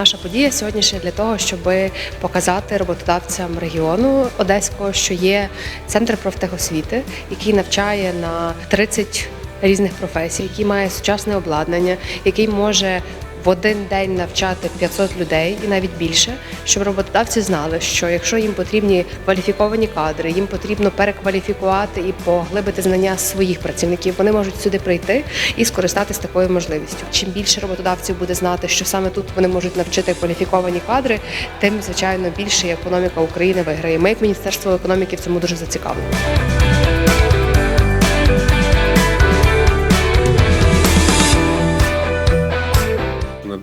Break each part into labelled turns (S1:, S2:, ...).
S1: Наша подія сьогоднішня для того, щоб показати роботодавцям регіону Одеського, що є центр профтехосвіти, який навчає на 30 різних професій, який має сучасне обладнання, який може в один день навчати 500 людей і навіть більше, щоб роботодавці знали, що якщо їм потрібні кваліфіковані кадри, їм потрібно перекваліфікувати і поглибити знання своїх працівників, вони можуть сюди прийти і скористатися такою можливістю. Чим більше роботодавців буде знати, що саме тут вони можуть навчити кваліфіковані кадри, тим звичайно більше економіка України виграє. Ми, як міністерство економіки, в цьому дуже зацікавлені.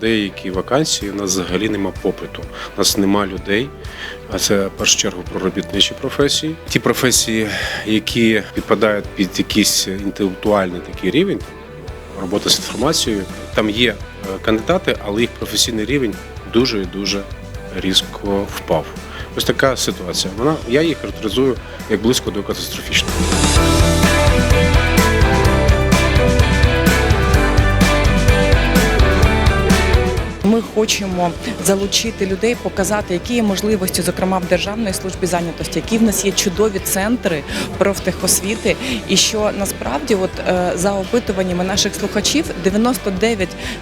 S2: Деякі вакансії у нас взагалі нема попиту. У нас нема людей. А це в першу чергу про робітничі професії. Ті професії, які підпадають під якийсь інтелектуальний такий рівень, робота з інформацією, там є е, кандидати, але їх професійний рівень дуже і дуже різко впав. Ось така ситуація. Вона я її характеризую як близько до катастрофічної.
S3: Хочемо залучити людей, показати, які є можливості, зокрема в Державної службі зайнятості, які в нас є чудові центри профтехосвіти, і що насправді, от е, за опитуваннями наших слухачів,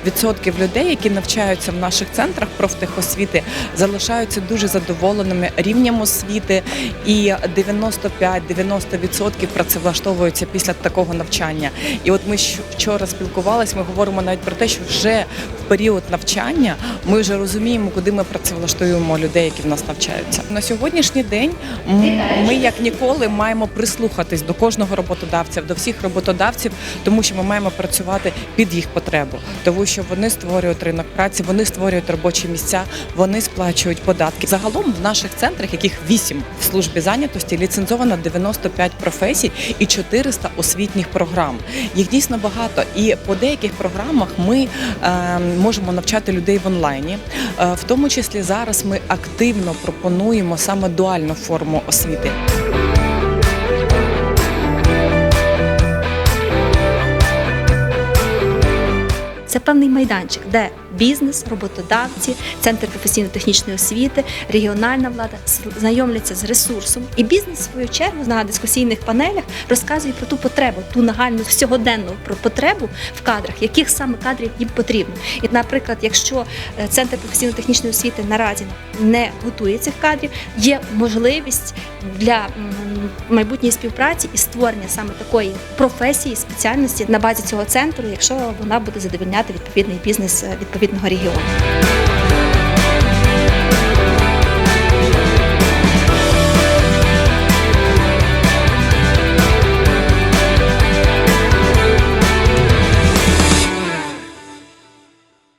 S3: 99% людей, які навчаються в наших центрах профтехосвіти, залишаються дуже задоволеними рівнем освіти, і 95-90% працевлаштовуються після такого навчання. І от ми вчора спілкувалися, ми говоримо навіть про те, що вже в період навчання ми вже розуміємо, куди ми працевлаштуємо людей, які в нас навчаються. На сьогоднішній день ми як ніколи маємо прислухатись до кожного роботодавця, до всіх роботодавців, тому що ми маємо працювати під їх потребу, тому що вони створюють ринок праці, вони створюють робочі місця, вони сплачують податки. Загалом в наших центрах, яких 8 в службі зайнятості, ліцензовано 95 професій і 400 освітніх програм. Їх дійсно багато. І по деяких програмах ми е, можемо навчати людей в онлайні. Е, в тому числі зараз ми активно пропонуємо саме дуальну форму освіти.
S4: Це певний майданчик, де бізнес, роботодавці, центр професійно-технічної освіти, регіональна влада знайомляться з ресурсом. І бізнес, в свою чергу, на дискусійних панелях розказує про ту потребу, ту нагальну сьогоденну про потребу в кадрах, яких саме кадрів їм потрібно. І, наприклад, якщо е, центр професійно-технічної освіти наразі не готує цих кадрів, є можливість для майбутньої співпраці і створення саме такої професії, спеціальності на базі цього центру, якщо вона буде задовольняти відповідний бізнес е, відповідного регіону.